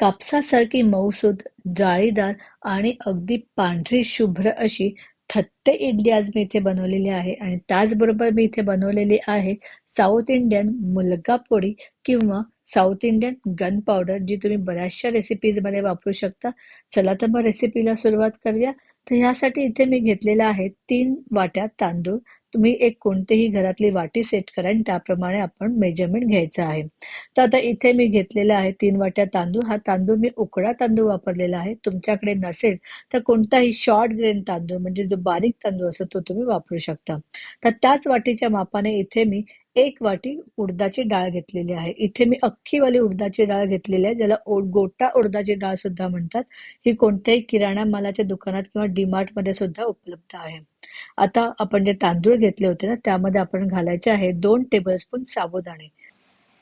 कापसासारखी मऊसूत, जाळीदार आणि अगदी पांढरी शुभ्र अशी थत्ते इडली आज मी इथे बनवलेली आहे आणि त्याचबरोबर मी इथे बनवलेली आहे साऊथ इंडियन मुलगा पोळी किंवा साऊथ इंडियन गन पावडर जी तुम्ही बऱ्याचशा रेसिपीजमध्ये वापरू शकता. चला तर मग रेसिपीला सुरुवात करूया. तर ह्यासाठी इथे मी घेतलेला आहे तीन वाट्या तांदूळ. तुम्ही एक कोणतीही घरातली वाटी सेट करा आणि त्याप्रमाणे आपण मेजरमेंट घ्यायचं आहे. तर आता इथे मी घेतलेला आहे तीन वाट्या तांदूळ. हा तांदूळ मी उकडा तांदूळ वापरलेला आहे. तुमच्याकडे नसेल तर कोणताही शॉर्ट ग्रेन तांदूळ म्हणजे जो बारीक तांदूळ असतो तो तुम्ही वापरू शकता. तर त्याच वाटीच्या मापाने इथे मी एक वाटी उडदाची डाळ घेतलेली आहे. इथे मी अख्खीवाली उडदाची डाळ घेतलेली आहे, ज्याला गोटा उडदाची डाळ सुद्धा म्हणतात. ही कोणत्याही किराणा मालाच्या दुकानात किंवा डी-मार्टमध्ये सुद्धा उपलब्ध आहे. आता आपण जे तांदूळ घेतले होते ना, त्यामध्ये आपण घालायचे आहे दोन टेबलस्पून साबुदाणे.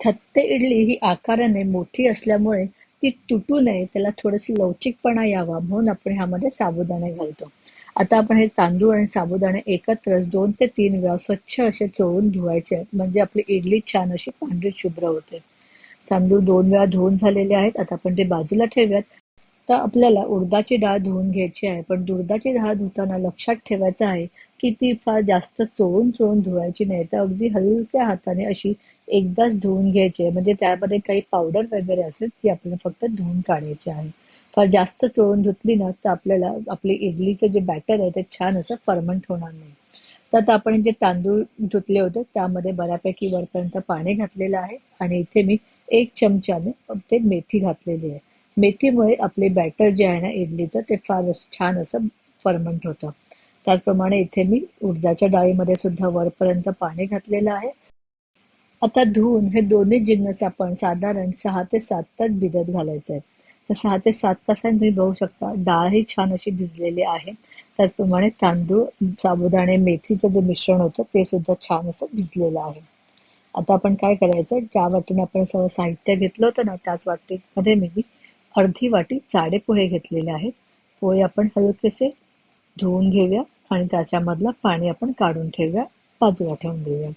थत्ते इडली ही आकाराने मोठी असल्यामुळे ती तुटू नये, त्याला थोडंसं लवचिकपणा यावा म्हणून आपण ह्यामध्ये साबुदाणे घालतो. आता आपण हे तांदूळ आणि साबुदाणे एकत्र दोन ते तीन वेळा स्वच्छ असे चोळून धुवायचे आहेत, म्हणजे आपली इडली छान अशी पांढरी शुभ्र होते. तांदूळ दोन वेळा धुवून झालेले आहेत. आता आपण ते बाजूला ठेवूयात. तर आपल्याला उडदाची डाळ धुवून घ्यायची आहे. पण उडदाची डाळ धुताना लक्षात ठेवायचं आहे, की ती फार जास्त चोळून-चोळून धुवायची नाही. तर अगदी हलक्या हाताने अशी एकदाच धुवून घ्यायची आहे. म्हणजे त्यामध्ये काही पावडर वगैरे असेल ती आपल्याला फक्त धुवून काढायची आहे. फार जास्त चोळून धुतली ना, तर आपल्याला आपली इडलीचं जे बॅटर आहे ते छान असं फर्मंट होणार नाही. तर आता आपण जे तांदूळ धुतले होते त्यामध्ये बऱ्यापैकी वरपर्यंत पाणी घातलेलं आहे आणि इथे मी एक चमच्याने ते मेथी घातलेली आहे. मेथीमुळे आपले बॅटर जे आहे ना इडलीचं ते फार छान असं फर्मंट होतं. त्याचप्रमाणे इथे मी उडदाच्या डाळीमध्ये सुद्धा वरपर्यंत पाणी घातलेलं आहे. आता धुवून हे दोन्ही जिन्नस आपण साधारण सहा ते सात तास भिजत घालायचे आहेत. तर सहा ते सात तासात तुम्ही बघू शकता डाळही छान अशी भिजलेली आहे. त्याचप्रमाणे तांदूळ, साबुदाणे, मेथीचं जे मिश्रण होतं ते सुद्धा छान असं भिजलेलं आहे. आता आपण काय करायचं, ज्या वाटेने आपण सगळं साहित्य घेतलं होतं ना, त्याच वाटेमध्ये मी अर्धी वाटी जाडे पोहे घेतलेले आहेत. पोहे आपण हलकेसे धुवून घेऊया आणि त्याच्यामधलं पाणी आपण काढून ठेवूया, बाजूला ठेवून देऊया.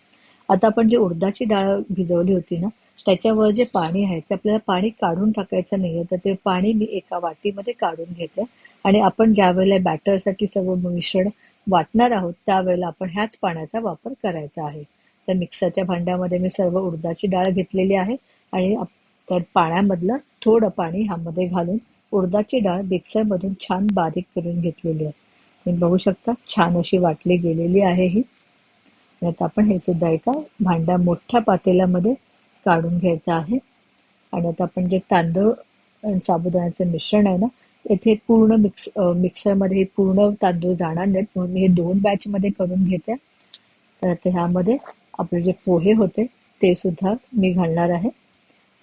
आता आपण जी उडदाची डाळ भिजवली होती ना, त्याच्यावर जे पाणी आहे ते आपल्याला पाणी काढून टाकायचं नाही आहे तर ते पाणी मी एका वाटीमध्ये काढून घेते आणि आपण ज्यावेळेला बॅटरसाठी सगळं मिश्रण वाटणार आहोत, त्यावेळेला आपण ह्याच पाण्याचा वापर करायचा आहे. तर मिक्सरच्या भांड्यामध्ये मी सर्व उडदाची डाळ घेतलेली आहे आणि तर पाण्यामधलं थोडं पाणी ह्यामध्ये घालून उडदाची डाळ मिक्सरमधून छान बारीक करून घेतलेली आहे. तुम्ही बघू शकता छान अशी वाटली गेलेली आहे ही. आता आपण हे सुद्धा एका भांड्या मोठ्या पातेल्यामध्ये काढून घ्यायचं आहे. आणि आता आपण जे तांदूळ साबुदाण्याचं मिश्रण आहे ना, येथे पूर्ण मिक्स मिक्सरमध्ये पूर्ण तांदूळ जाणार नाहीत म्हणून मी हे दोन बॅचमध्ये करून घेते. तर आता ह्यामध्ये आपले जे पोहे होते ते सुद्धा मी घालणार आहे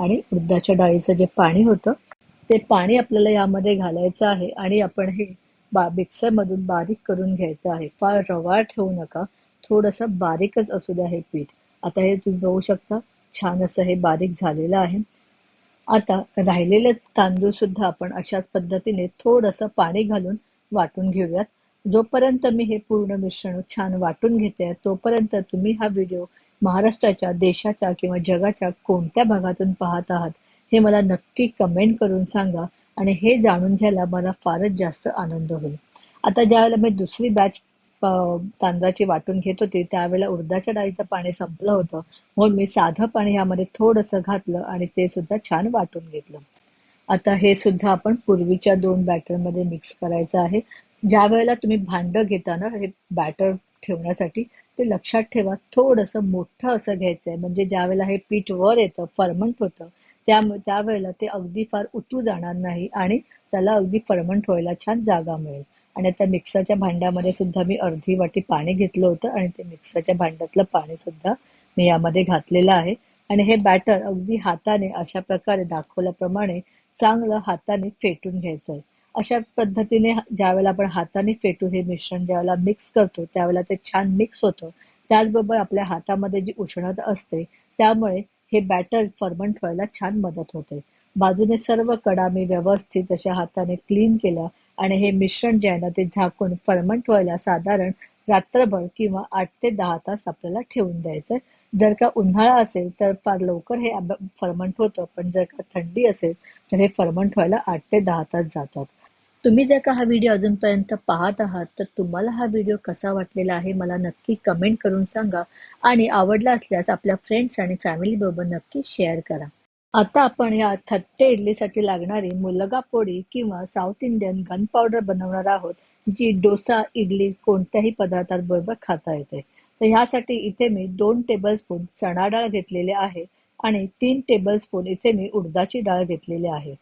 आणि उडदाच्या डाळीचं जे पाणी होतं, ते पाणी आपल्याला यामध्ये घालायचं आहे आणि आपण हे बा मिक्सरमधून बारीक करून घ्यायचं आहे. फार रवाळ ठेवू नका. थोडंसं बारीकच असू द्या हे पीठ. आता हे तुम्ही बघू शकता छान असं हे बारीक झालेलं आहे. आता राहिलेले तांदूळ सुद्धा आपण अशाच पद्धतीने थोडंसं पाणी घालून वाटून घेऊयात. जोपर्यंत मी हे पूर्ण मिश्रण छान वाटून घेते, तोपर्यंत तुम्ही हा व्हिडिओ महाराष्ट्राच्या, देशाच्या किंवा जगाच्या कोणत्या भागातून पाहत आहात, हे मला नक्की कमेंट करून सांगा आणि हे जाणून घ्यायला मला फारच जास्त आनंद होईल. आता ज्यावेळेला मी दुसरी बॅच तांदळाची वाटून घेत होते, त्यावेळेला उडदाच्या डाळीचं पाणी संपलं होतं. म्हणून मी साधं पाणी यामध्ये थोडंसं घातलं आणि ते सुद्धा छान वाटून घेतलं. आता हे सुद्धा आपण पूर्वीच्या दोन बॅटरमध्ये मिक्स करायचं आहे. ज्या वेळेला तुम्ही भांडं घेता ना, हे बॅटर ठेवण्यासाठी, ते लक्षात ठेवा थोडंसं मोठं असं घ्यायचं आहे. म्हणजे ज्यावेळेला हे पीठ वर येतं, फर्मंट होतं, त्यामुळे त्यावेळेला ते अगदी फार उतू जाणार नाही आणि त्याला अगदी फर्मंट व्हायला छान जागा मिळेल. आणि त्या मिक्सरच्या भांड्यामध्ये सुद्धा मी अर्धी वाटी पाणी घेतलं होतं आणि ते मिक्सरच्या भांड्यातलं पाणी सुद्धा मी यामध्ये घातलेलं आहे आणि हे बॅटर अगदी हाताने अशा प्रकारे दाखवल्याप्रमाणे चांगलं हाताने फेटून घ्यायचं आहे. अशा पद्धतीने ज्यावेळेला आपण हाताने फेटू हे मिश्रण ज्यावेळेला मिक्स करतो, त्यावेळेला ते छान मिक्स होतं. त्याचबरोबर आपल्या हातामध्ये जी उष्णता असते, त्यामुळे हे बॅटर फर्मंट व्हायला छान मदत होते. बाजूने सर्व कडा मी व्यवस्थित अशा हाताने क्लीन केलं आणि हे मिश्रण जे आहे ना, ते झाकून फर्मंट व्हायला साधारण रात्रभर किंवा आठ ते दहा तास आपल्याला ठेवून द्यायचं जर का उन्हाळा असेल तर फार लवकर हे फर्मंट होतं पण जर का थंडी असेल तर हे फर्मंट व्हायला आठ ते दहा तास जातात तुम्ही जर का हा व्हिडिओ अजूनपर्यंत पाहत आहात तर तुम्हाला हा व्हिडिओ कसा वाटलेला आहे मला नक्की कमेंट करून सांगा आणि आवडला असल्यास आपल्या फ्रेंड्स आणि फॅमिली बरोबर नक्की शेअर करा. आता आपण या थत्ते इडलीसाठी लागणारी मुलगा पोळी किंवा साऊथ इंडियन गन पावडर बनवणार आहोत जी डोसा इडली कोणत्याही पदार्थांबरोबर खाता येते. तर ह्यासाठी इथे मी दोन टेबलस्पून चणा डाळ घेतलेली आहे आणि तीन टेबलस्पून इथे मी उडदाची डाळ घेतलेली आहे.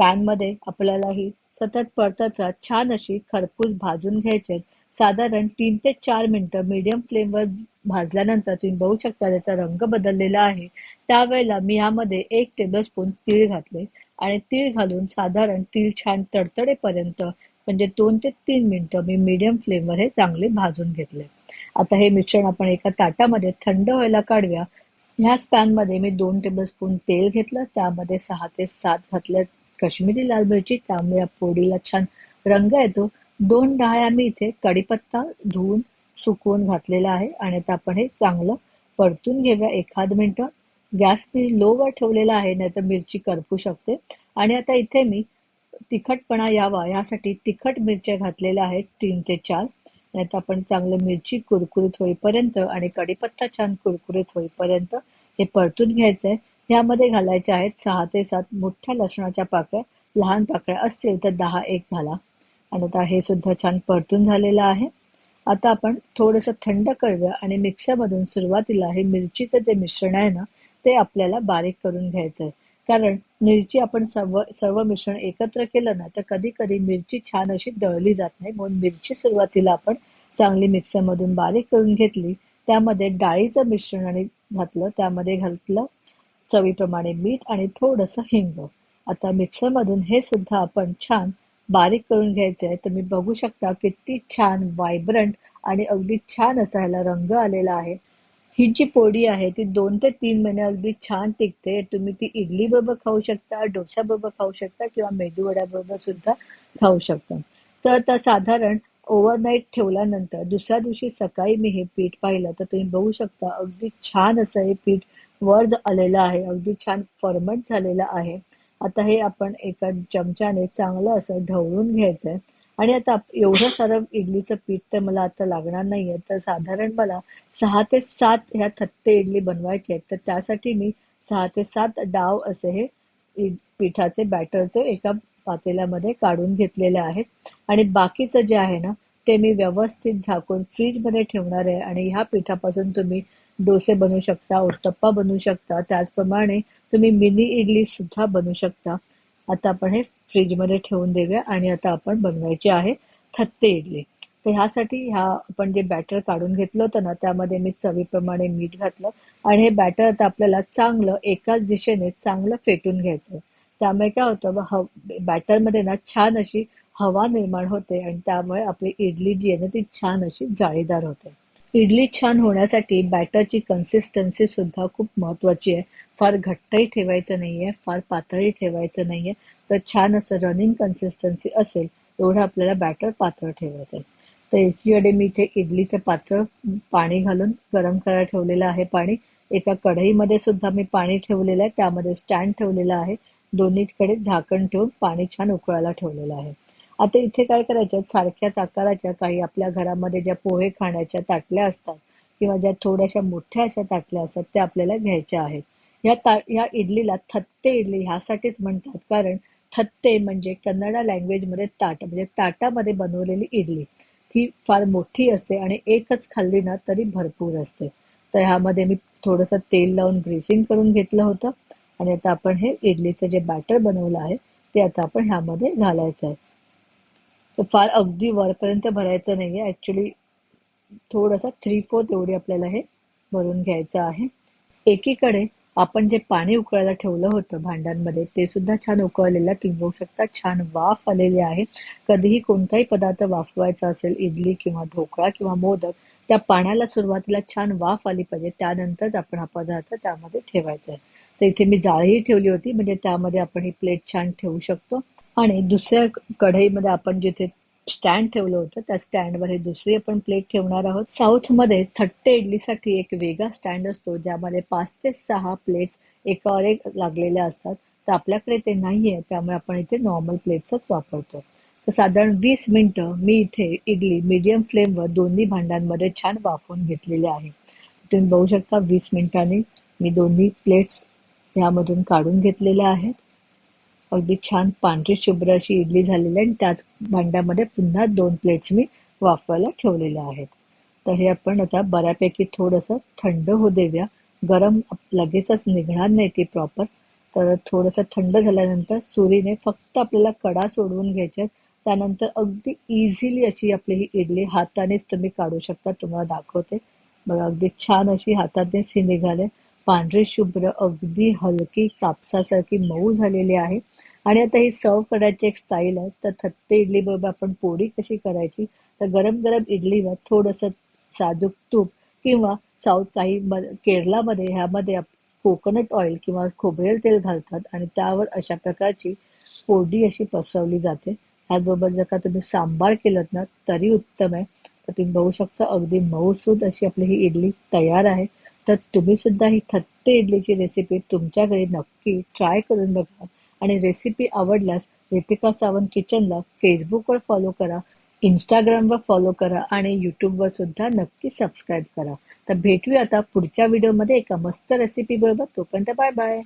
पॅनमध्ये आपल्यालाही सतत परतचा छान अशी खरपूस भाजून घ्यायचे. साधारण तीन ते चार मिनटं मीडियम फ्लेमवर भाजल्यानंतर तुम्ही बघू शकता त्याचा रंग बदललेला आहे. त्यावेळेला मी यामध्ये एक टेबलस्पून तीळ घातले आणि तीळ घालून साधारण तीळ छान तडतडेपर्यंत म्हणजे दोन ते तीन मिनटं मी मीडियम फ्लेमवर हे चांगले भाजून घेतले. आता हे मिश्रण आपण एका ताटामध्ये थंड व्हायला काढूया. ह्याच पॅनमध्ये मी दोन टेबलस्पून तेल घेतलं. त्यामध्ये सहा ते सात घातलं काश्मीरी लाल मिरची त्यामुळे या पोळीला छान रंग येतो. दोन डाळ आम्ही इथे कढीपत्ता धुवून सुकवून घातलेला आहे आणि आता आपण हे चांगलं परतून घेऊया. एखाद मिनटं गॅस मी लोवर ठेवलेला आहे नाहीतर मिरची करपू शकते. आणि आता इथे मी तिखटपणा यावा यासाठी तिखट मिरच्या घातलेल्या आहेत तीन ते चार. नाहीतर आपण चांगलं मिरची कुरकुरीत होईपर्यंत आणि कढीपत्ता छान कुरकुरीत होईपर्यंत हे परतून घ्यायचं आहे यामध्ये घालायचे आहेत सहा ते सात मोठ्या लसणाच्या पाकळ्या लहान पाकळ्या असतील तर दहा एक घाला. आणि आता हे सुद्धा छान परतून झालेलं आहे. आता आपण थोडंसं थंड करूया आणि मिक्सरमधून सुरुवातीला हे मिरचीचं जे मिश्रण आहे ना ते आपल्याला बारीक करून घ्यायचं आहे कारण मिरची आपण सर्व सर्व मिश्रण एकत्र केलं ना तर कधी कधी मिरची छान अशी दळली जात नाही. म्हणून मिरची सुरुवातीला आपण चांगली मिक्सरमधून बारीक करून घेतली. त्यामध्ये डाळीचं मिश्रण आणि घातलं त्यामध्ये घातलं चवीप्रमाणे मीठ आणि थोडंसं हिंग. आता मिक्सरमधून हे सुद्धा आपण छान बारीक करून घ्यायचे आहे. तुम्ही बघू शकता किती छान वायब्रंट आणि अगदी छान असा ह्याला रंग आलेला आहे. ही जी पोळी आहे ती दोन ते तीन महिने अगदी छान टिकते. तुम्ही ती इडली बरोबर खाऊ शकता डोसा बरोबर खाऊ शकता किंवा बरोबर सुद्धा खाऊ शकता. तर आता साधारण ओव्हरनाईट ठेवल्यानंतर दुसऱ्या दिवशी सकाळी मी हे पीठ पाहिलं तर तुम्ही बघू शकता अगदी छान असं हे पीठ वर आलेलं आहे. अगदी छान फर्मट झालेलं आहे. आता हे आपण एका चमच्याने चांगलं असं ढवळून घ्यायचं आहे आणि आता एवढं सारं इडलीचं पीठ तर मला आता लागणार नाही आहे तर साधारण मला सहा ते सात ह्या थत्ते इडली बनवायची आहेत. तर त्यासाठी मी सहा ते सात डाव असे हे पिठाचे बॅटरचे एका पातेल्यामध्ये काढून घेतलेले आहेत. आणि बाकीचं जे आहे ना ते मी व्यवस्थित झाकून फ्रीजमध्ये ठेवणार आहे आणि ह्या पिठापासून तुम्ही डोसे बनवू शकता उत्तप्पा बनवू शकता. त्याचप्रमाणे तुम्ही मिनी इडली सुद्धा बनवू शकता. आता आपण हे फ्रीजमध्ये ठेवून देऊया आणि आता आपण बनवायचे आहे थत्ते इडली. तर ह्यासाठी ह्या आपण जे बॅटर काढून घेतलं होतं ना त्यामध्ये मी चवीप्रमाणे मीठ घातलं आणि हे बॅटर आता आपल्याला चांगलं एकाच दिशेने चांगलं फेटून घ्यायचं. त्यामुळे काय होतं ह बॅटरमध्ये ना छान अशी हवा निर्माण होते आणि त्यामुळे आपली इडली जी आहे ना ती छान अशी जाळीदार होते. इडली छान होण्यासाठी बॅटरची कन्सिस्टन्सी सुद्धा खूप महत्वाची आहे. फार घट्टही ठेवायचं नाहीये फार पातळही ठेवायचं नाहीये. तर छान असं रनिंग कन्सिस्टन्सी असेल एवढं आपल्याला बॅटर पातळ ठेवायचं आहे. तर एकीकडे मी इथे इडलीचं पातळ पाणी घालून गरम करायला ठेवलेलं आहे पाणी. एका कढईमध्ये सुद्धा मी पाणी ठेवलेलं आहे त्यामध्ये स्टँड ठेवलेलं आहे. दोन्हीकडे झाकण ठेवून पाणी छान उकळायला ठेवलेलं आहे. आता इथे काय करायचं? सारख्याच आकाराच्या काही आपल्या घरामध्ये ज्या पोहे खाण्याच्या ताटल्या असतात किंवा ज्या थोड्याशा मोठ्या अशा ताटल्या असतात त्या आपल्याला घ्यायच्या आहेत. या ता या इडलीला थत्ते इडली ह्यासाठीच म्हणतात. कारण थत्ते म्हणजे कन्नडा लँग्वेजमध्ये ताट म्हणजे ताटामध्ये बनवलेली इडली. ती फार मोठी असते आणि एकच खाल्ली ना तरी भरपूर असते. तर ह्यामध्ये मी थोडंसं तेल लावून ग्रेसिंग करून घेतलं होतं. आणि आता आपण हे इडलीचं जे बॅटर बनवलं आहे ते आता आपण ह्यामध्ये घालायचं आहे. तर फार अगदी वरपर्यंत भरायचं नाही आहे ॲक्च्युली थोडंसं थ्री फोर्थ एवढी आपल्याला हे भरून घ्यायचं आहे. एकीकडे आपण जे पाणी उकळायला ठेवलं होतं भांड्यांमध्ये ते सुद्धा छान उकळलेलं तुम्ही बघू शकता छान वाफ आलेली आहे. कधीही कोणताही पदार्थ वाफवायचा असेल इडली किंवा ढोकळा किंवा मोदक त्या पाण्याला सुरुवातीला छान वाफ आली पाहिजे. त्यानंतरच आपण हा पदार्थ त्यामध्ये ठेवायचा आहे. तर इथे मी जाळीही ठेवली होती म्हणजे त्यामध्ये आपण ही प्लेट छान ठेवू शकतो. आणि दुसऱ्या कढईमध्ये आपण जिथे स्टँड ठेवलं होतं. त्या स्टँडवर हे दुसरी आपण प्लेट ठेवणार आहोत. साऊथमध्ये थट्टे इडलीसाठी एक वेगळा स्टँड असतो ज्यामध्ये पाच ते सहा प्लेट्स एकावर एक लागलेल्या असतात. तर आपल्याकडे ते नाही आहे त्यामुळे आपण इथे नॉर्मल प्लेट्सच वापरतो. तर साधारण वीस मिनटं मी इथे इडली मीडियम फ्लेमवर दोन्ही भांड्यांमध्ये छान वाफवून घेतलेले आहे. तुम्ही बघू शकता वीस मिनिटांनी मी दोन्ही प्लेट्स ह्यामधून काढून घेतलेल्या आहेत. अगदी छान पांढरी शुभ्र अशी इडली झालेली आहे आणि त्याच भांड्यामध्ये पुन्हा दोन प्लेट्स मी वाफवायला ठेवलेल्या आहेत. तर हे आपण आता बऱ्यापैकी थोडंसं थंड होऊ देऊया. गरम लगेचच निघणार नाही ती प्रॉपर तर थोडंसं थंड झाल्यानंतर सुरीने फक्त आपल्याला कडा सोडवून घ्यायच्यात त्यानंतर अगदी इझिली अशी आपली ही इडली हातानेच तुम्ही काढू शकता तुम्हाला दाखवते. बघा अगदी छान अशी हातानेच ही निघाले पांढरे शुभ्र अगदी हलकी कापसासारखी मऊ झालेली आहे. आणि आता ही सर्व करायची एक स्टाईल आहे. तर थत्ते इडली बरोबर आपण पोळी कशी करायची? तर गरम गरम इडलीवर थोडंसं साजूक तूप किंवा साऊथ काही केरलामध्ये ह्यामध्ये कोकोनट ऑइल किंवा खोबरेल तेल घालतात. आणि त्यावर अशा प्रकारची पोडी अशी पसरवली जाते. ह्याचबरोबर जर का तुम्ही सांबार केलं ना तरी उत्तम आहे. तर तुम्ही बघू शकता अगदी मऊसूद अशी आपली ही इडली तयार आहे. तर तुम्ही सुद्धा ही थत्ते इडलीची रेसिपी तुमच्याकडे नक्की ट्राय करून बघा. आणि रेसिपी आवडल्यास रितिका सावंत किचनला फेसबुकवर फॉलो करा इंस्टाग्रामवर फॉलो करा आणि यूट्यूबवर सुद्धा नक्की सबस्क्राईब करा. तर भेटूया आता पुढच्या व्हिडिओमध्ये एका मस्त रेसिपी बरोबर. तोपर्यंत बाय बाय